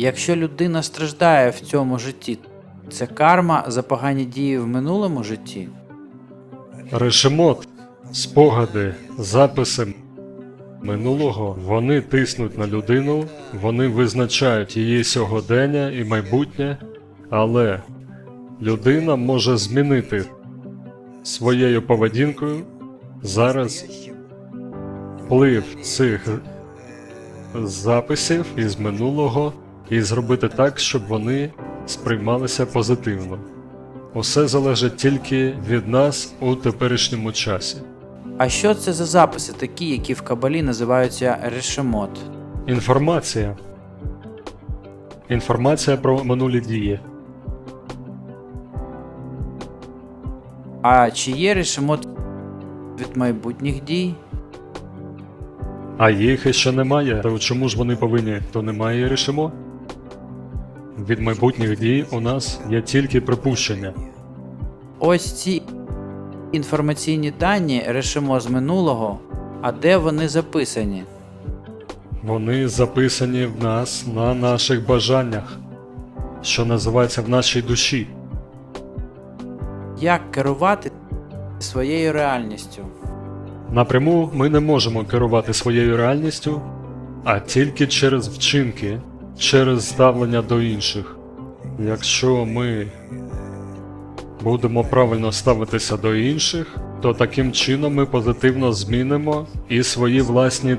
Якщо людина страждає в цьому житті, це карма за погані дії в минулому житті. Решемот, спогади, записи минулого вони тиснуть на людину, вони визначають її сьогодення і майбутнє, але людина може змінити своєю поведінкою зараз вплив цих записів із минулого і зробити так, щоб вони сприймалися позитивно. Усе залежить тільки від нас у теперішньому часі. А що це за записи, такі, які в Кабалі називаються решемот? Інформація. Інформація про минулі дії. А чи є решемот від майбутніх дій? А їх іще немає. То чому ж вони повинні? То немає рішимо? Від майбутніх дій у нас є тільки припущення. Ось ці інформаційні дані решемо з минулого, а де вони записані? Вони записані в нас на наших бажаннях, що називається в нашій душі. Як керувати своєю реальністю? Напряму ми не можемо керувати своєю реальністю, а тільки через вчинки, через ставлення до інших. Якщо ми будемо правильно ставитися до інших, то таким чином ми позитивно змінимо і свої власні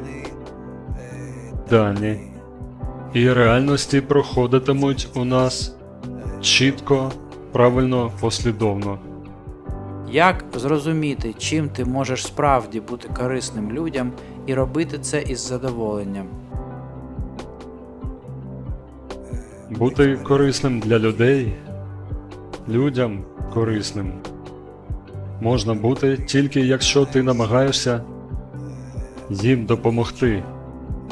дані. І реальності проходитимуть у нас чітко, правильно, послідовно. Як зрозуміти, чим ти можеш справді бути корисним людям і робити це із задоволенням? Бути корисним для людей, людям корисним можна бути тільки якщо ти намагаєшся їм допомогти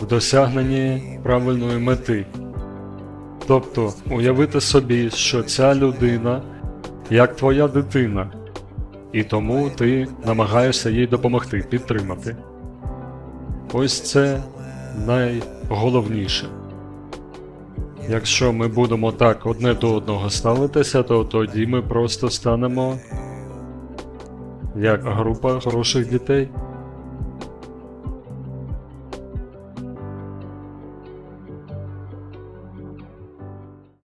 в досягненні правильної мети. Тобто уявити собі, що ця людина як твоя дитина, і тому ти намагаєшся їй допомогти, підтримати. Ось це найголовніше. Якщо ми будемо так одне до одного ставитися, то тоді ми просто станемо як група хороших дітей.